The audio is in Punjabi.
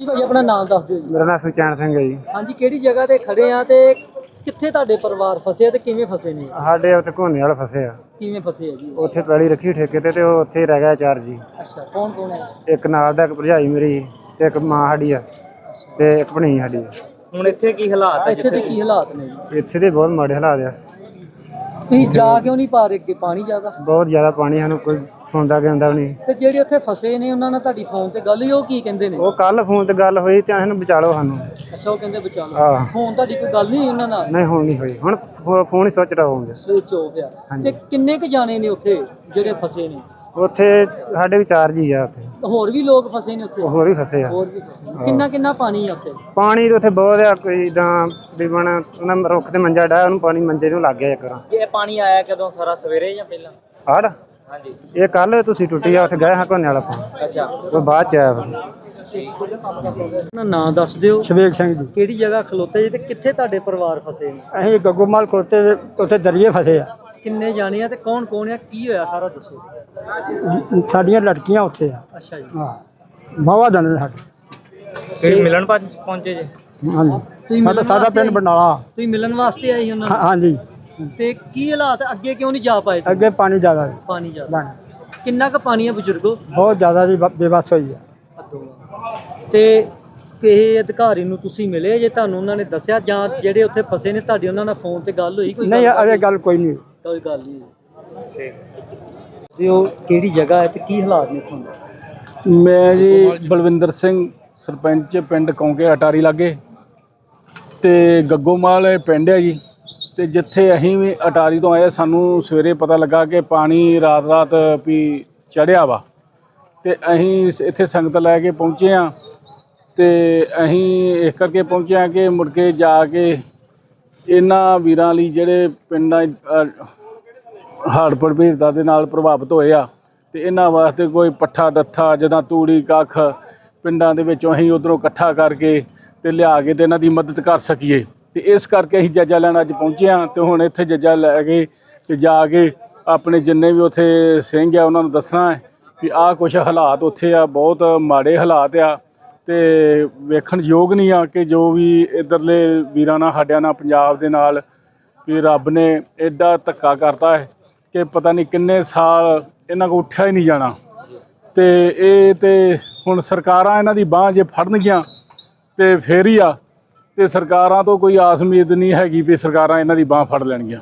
ਜੀ ਭਾਜੀ ਆਪਣਾ ਨਾਮ ਦੱਸ ਦਿਓ ਜੀ। ਮੇਰਾ ਨਾਮ ਸੁਚੈਨ ਸਿੰਘ ਹੈ ਜੀ। ਹਾਂਜੀ ਕਿਹੜੀ ਜਗ੍ਹਾ ਤੇ ਖੜੇ ਆ ਤੇ ਕਿੱਥੇ ਤੁਹਾਡੇ ਪਰਿਵਾਰ ਫਸੇ ਆ ਤੇ ਕਿਵੇਂ ਫਸੇ ਨੇ? ਸਾਡੇ ਉੱਥੇ ਘੋਨੇ ਵਾਲੇ ਫਸੇ ਆ। ਕਿਵੇਂ ਫਸੇ ਆ ਜੀ? ਉੱਥੇ ਪੈੜੀ ਰੱਖੀ ਠੇਕੇ ਤੇ ਤੇ ਉਹ ਉੱਥੇ ਹੀ ਰਹਿ ਗਿਆ ਚਾਰ ਜੀ। ਅੱਛਾ ਕੌਣ ਕੌਣ ਹੈ? ਇੱਕ ਨਾਲ ਦਾ ਇੱਕ ਭਰਜਾਈ ਮੇਰੀ ਤੇ ਇੱਕ ਮਾਂ ਸਾਡੀ ਆ ਤੇ ਇੱਕ ਭਣੀ ਸਾਡੀ ਆ। ਹੁਣ ਇੱਥੇ ਕੀ ਹਾਲਾਤ ਹੈ ਇੱਥੇ ਦੇ ਕੀ ਹਾਲਾਤ ਨੇ ਜੀ? ਇੱਥੇ ਦੇ ਬਹੁਤ ਮਾੜੇ ਹਾਲਾਤ ਆ। ਤੁਸੀਂ ਜਾ ਕਿਉਂ ਨਹੀਂ ਪਾ ਰਹੇ ਅੱਗੇ? ਪਾਣੀ ਜ਼ਿਆਦਾ? ਬਹੁਤ ਜ਼ਿਆਦਾ ਪਾਣੀ ਸਾਨੂੰ ਕੋਈ ਸੁਣਦਾ ਵੀ ਨਹੀਂ। ਤੇ ਜਿਹੜੇ ਉੱਥੇ ਫਸੇ ਨੇ ਉਹਨਾਂ ਨਾਲ ਤੁਹਾਡੀ ਫੋਨ ਤੇ ਗੱਲ ਹੋਈ ਉਹ ਕੀ ਕਹਿੰਦੇ ਨੇ? ਉਹ ਕੱਲ ਫੋਨ ਤੇ ਗੱਲ ਹੋਈ ਤੇ ਸਾਨੂੰ ਬਚਾ ਲਓ ਸਾਨੂੰ। ਅੱਛਾ ਉਹ ਕਹਿੰਦੇ ਬਚਾ ਲਓ ਆਹ ਫੋਨ ਤੁਹਾਡੀ ਕੋਈ ਗੱਲ ਨਹੀਂ ਹੋਈ ਉਹਨਾਂ ਨਾਲ? ਨਹੀਂ ਹੁਣ ਨਹੀਂ ਹੋਈ। ਹੁਣ ਫੋ- ਫੋਨ ਹੀ ਸੋਚ ਰਹਾਂਗੇ ਸਵਿਚ ਹੋ ਗਿਆ ਹਾਂਜੀ। ਤੇ ਕਿੰਨੇ ਕੁ ਜਾਣੇ ਨੇ ਉੱਥੇ ਜਿਹੜੇ ਫਸੇ ਨੇ? ਉੱਥੇ ਸਾਡੇ ਵੀ ਚਾਰ ਜੀ ਆ ਉੱਥੇ। ਹੋਰ ਵੀ ਲੋਕ ਫਸੇ ਨੇ ਉੱਥੇ? ਹੋਰ ਵੀ ਫਸੇ ਆ। ਹੋਰ ਵੀ ਫਸੇ ਨੇ। ਕਿੰਨਾ ਕਿੰਨਾ ਪਾਣੀ ਆ ਉੱਥੇ? ਪਾਣੀ ਤਾਂ ਉੱਥੇ ਬਹੁਤ ਆ ਕੋਈ ਇਦਾਂ ਵੀ ਬਣ ਉਹਨਾਂ ਰੁੱਖ ਤੇ ਮੰਜਾ ਡਾਇਆ ਉਹਨੂੰ ਪਾਣੀ ਮੰਜੇ ਨੂੰ ਲੱਗ ਗਿਆ ਇੱਕ ਵਾਰ। ਇਹ ਪਾਣੀ ਆਇਆ ਕਦੋਂ? ਸਾਰਾ ਸਵੇਰੇ ਜਾਂ ਪਹਿਲਾਂ? ਹੜ? ਹਾਂਜੀ। ਇਹ ਕੱਲ ਤੁਸੀਂ ਟੁੱਟੀ ਆ ਉੱਥੇ ਗਏ ਹਾਂ ਘੋਨੇ ਵਾਲਾ ਪਾਣੀ ਅੱਛਾ। ਉਹ ਬਾਅਦ ਚ ਆਇਆ ਫਿਰ। ਆਪਣਾ ਨਾਂ ਦੱਸ ਦਿਓ। ਸ਼ਵੇਕ ਸਿੰਘ ਜੀ। ਕਿਹੜੀ ਜਗ੍ਹਾ ਖਲੋਤੇ ਜੀ ਤੇ ਕਿੱਥੇ ਤੁਹਾਡੇ ਪਰਿਵਾਰ ਫਸੇ ਨੇ? ਅਸੀਂ ਗੱਗੋਮਾਲ ਖੋਤੇ ਦੇ ਉੱਥੇ ਦਰਿਏ ਫਸੇ ਆ। ਕਿੰਨੇ ਜਾਣੇ ਆ ਤੇ ਕੌਣ ਕੌਣ ਆ? ਕੀ ਹੋਇਆ ਸਾਰਾ ਦੱਸੋ। ਸਾਡੀਆਂ ਲੜਕੀਆਂ ਉੱਥੇ ਆ। ਅੱਛਾ ਜੀ। ਹਾਂ। ਬਾਵਾ ਦਣ ਸਾਡੇ। ਕਿਹੜੀ ਮਿਲਣ ਪਹੁੰ- ਪਹੁੰਚੇ ਜੇ? ਹਾਂਜੀ। ਸਾਡਾ ਮਿਲਣ ਸਾਡਾ ਵਾਸਤੇ ਪਿੰਡ ਆਏ? ਬਰਨਾਲਾ। ਤੁਸੀਂ ਮਿਲਣ ਵਾਸਤੇ ਆਏ ਸੀ ਉਹਨਾਂ ਹਾਂ- ਹਾਂਜੀ। ਨੂੰ ਤੇ ਕੀ ਹਾਲਾਤ? ਅੱਗੇ ਕਿਉਂ ਨਹੀਂ ਜਾ ਪਾਏ ਤੁਸੀਂ? ਅੱਗੇ ਪਾਣੀ ਜ਼ਿਆਦਾ ਸੀ। ਪਾਣੀ ਜ਼ਿਆਦਾ। ਬਣ ਕਿੰਨਾ ਕੁ ਪਾਣੀ ਆ ਬਜ਼ੁਰਗੋ? ਬਹੁਤ ਜ਼ਿਆਦਾ ਜੀ ਬ- ਬੇਬਸ ਹੋਈ ਆ। ਤੇ ਕਿਸੇ ਅਧਿਕਾਰੀ ਨੂੰ ਤੁਸੀਂ ਮਿਲੇ ਜੇ? ਤੁਹਾਨੂੰ ਉਹਨਾਂ ਨੇ ਦੱਸਿਆ ਜਾਂ ਜਿਹੜੇ ਉੱਥੇ ਫਸੇ ਨੇ ਤੁਹਾਡੀ ਉਹਨਾਂ ਨਾਲ ਫੋਨ ਤੇ ਗੱਲ ਹੋਈ ਕੋਈ ਨਹੀਂ ਅਜੇ ਗੱਲ ਕੋਈ ਨਹੀਂ ਕੋਈ ਗੱਲ ਨਹੀਂ। ਤੇ ਉਹ ਕਿਹੜੀ ਜਗ੍ਹਾ ਹੈ ਤੇ ਕੀ ਹਾਲਾਤ ਨੇ ਤੁਹਾਨੂੰ ਮੈਂ ਜੀ ਬਲਵਿੰਦਰ ਸਿੰਘ ਸਰਪੰਚ ਪਿੰਡ ਕੌਂਕੇ ਅਟਾਰੀ ਲਾਗੇ। ਤੇ ਗੱਗੋਮਾਲ ਇਹ ਪਿੰਡ ਹੈ ਜੀ। ਤੇ ਜਿੱਥੇ ਅਸੀਂ ਵੀ ਅਟਾਰੀ ਤੋਂ ਆਏ ਸਾਨੂੰ ਸਵੇਰੇ ਪਤਾ ਲੱਗਾ ਕਿ ਪਾਣੀ ਰਾਤ ਰਾਤ ਵੀ ਚੜਿਆ ਵਾ। ਤੇ ਅਸੀਂ ਇੱਥੇ ਸੰਗਤ ਲੈ ਕੇ ਪਹੁੰਚੇ ਆ ਤੇ ਅਸੀਂ ਇਸ ਕਰਕੇ ਪਹੁੰਚੇ ਆ ਕਿ ਮੁੜ ਕੇ ਜਾ ਕੇ ਇਹਨਾਂ ਵੀਰਾਂ ਲਈ ਜਿਹੜੇ ਪਿੰਡਾਂ 'ਚ, ਅ, ਹੜ੍ਹ ਪ੍ਰਭਾਵਿਤਾਂ ਦੇ ਨਾਲ ਪ੍ਰਭਾਵਿਤ ਹੋਏ ਆ ਤੇ ਇਹਨਾਂ ਵਾਸਤੇ ਕੋਈ ਪੱਠਾ ਦੱਥਾ ਜਿੱਦਾਂ ਤੂੜੀ ਕੱਖ ਪਿੰਡਾਂ ਦੇ ਵਿੱਚੋਂ ਅਸੀਂ ਉਧਰੋਂ ਇਕੱਠਾ ਕਰਕੇ ਤੇ ਲਿਆ ਕੇ ਤੇ ਇਹਨਾਂ ਦੀ ਮਦਦ ਕਰ ਸਕੀਏ। ਤੇ ਇਸ ਕਰਕੇ ਅਸੀਂ ਜੱਜਾ ਲੈਣ ਅੱਜ ਪਹੁੰਚੇ ਹਾਂ ਤੇ ਹੁਣ ਇੱਥੇ ਜੱਜਾ ਲੈ ਕੇ ਤੇ ਜਾ ਕੇ ਆਪਣੇ ਜਿੰਨੇ ਵੀ ਉੱਥੇ ਸਿੰਘ ਆ ਉਹਨਾਂ ਨੂੰ ਦੱਸਣਾ ਹੈ ਵੀ ਆਹ ਕੁਝ ਹਾਲਾਤ ਉੱਥੇ ਆ ਬਹੁਤ ਮਾੜੇ ਹਾਲਾਤ ਆ। ਤੇ ਵੇਖਣ ਯੋਗ ਨਹੀਂ ਆ ਕਿ ਜੋ ਵੀ ਇਧਰਲੇ ਵੀਰਾਂ ਨਾਲ, ਸਾਡਿਆਂ ਨਾਲ, ਪੰਜਾਬ ਦੇ ਨਾਲ ਵੀ ਰੱਬ ਨੇ ਐਡਾ ਧੱਕਾ ਕਰਤਾ ਹੈ ਕਿ ਪਤਾ ਨਹੀਂ ਕਿੰਨੇ ਸਾਲ ਇਹਨਾਂ ਕੋ ਉੱਠਿਆ ਹੀ ਨਹੀਂ ਜਾਣਾ। ਤੇ ਇਹ ਤੇ ਹੁਣ ਸਰਕਾਰਾਂ ਇਹਨਾਂ ਦੀ ਬਾਹ ਜੇ ਫੜਨਗੀਆਂ ਤੇ ਫੇਰ ਹੀ ਆ। ਤੇ ਸਰਕਾਰਾਂ ਤੋਂ ਕੋਈ ਆਸ ਉਮੀਦ ਨਹੀਂ ਹੈਗੀ ਵੀ ਸਰਕਾਰਾਂ ਇਹਨਾਂ ਦੀ ਬਾਹ ਫੜ ਲੈਣਗੀਆਂ।